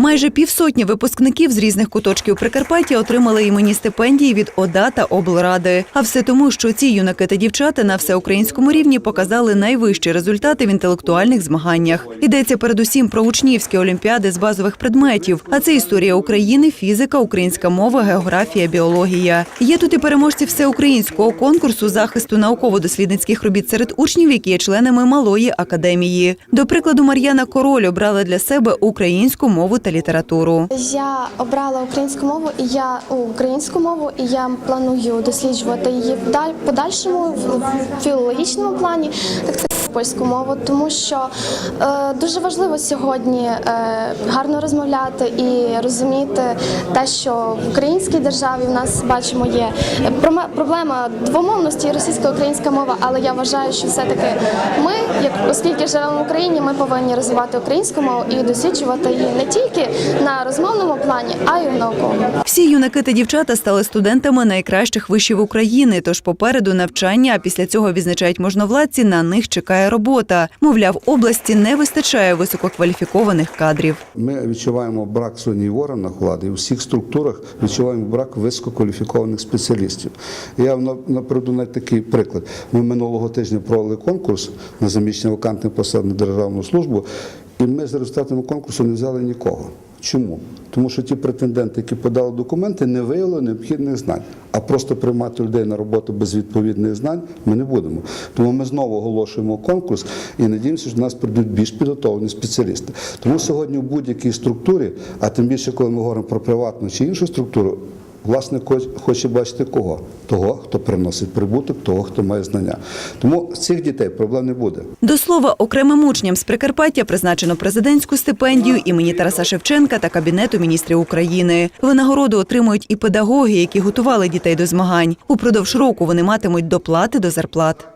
Майже півсотні випускників з різних куточків Прикарпаття отримали іменні стипендії від ОДА та облради. А все тому, що ці юнаки та дівчата на всеукраїнському рівні показали найвищі результати в інтелектуальних змаганнях. Йдеться передусім про учнівські олімпіади з базових предметів. А це історія України, фізика, українська мова, географія, біологія. Є тут і переможці всеукраїнського конкурсу захисту науково-дослідницьких робіт серед учнів, які є членами малої академії. До прикладу, Мар'яна Король обрала для себе українську мову та літературу. Я обрала українську мову і я українську мову, і я планую досліджувати її в подальшому в філологічному плані, так це польську мову, тому що е, дуже важливо сьогодні е, гарно розмовляти і розуміти те, що в українській державі в нас бачимо є проблема двомовності російсько-українська мова, але я вважаю, що все-таки ми, як оскільки живемо в Україні, ми повинні розвивати українську мову і досліджувати її не тільки на розмовному плані, а й в науковому. Всі юнаки та дівчата стали студентами найкращих вишів України. Тож попереду навчання, а після цього відзначають можновладці. На них чекає робота. Мовляв, області не вистачає висококваліфікованих кадрів. Ми відчуваємо брак в органах влади, і у всіх структурах відчуваємо брак висококваліфікованих спеціалістів. Я на- наприклад навіть такий приклад. Ми минулого тижня провели конкурс на заміщення вакантних посад на державну службу, і ми за результатами конкурсу не взяли нікого. Чому? Тому що ті претенденти, які подали документи, не виявили необхідних знань. А просто приймати людей на роботу без відповідних знань ми не будемо. Тому ми знову оголошуємо конкурс і надіємося, що до нас прийдуть більш підготовлені спеціалісти. Тому сьогодні в будь-якій структурі, а тим більше, коли ми говоримо про приватну чи іншу структуру, власник хоч- хоче бачити кого? Того, хто приносить прибуток, того, хто має знання. Тому цих дітей проблем не буде. До слова, окремим учням з Прикарпаття призначено президентську стипендію імені Тараса Шевченка та Кабінету міністрів України. Винагороду отримують і педагоги, які готували дітей до змагань. Упродовж року вони матимуть доплати до зарплат.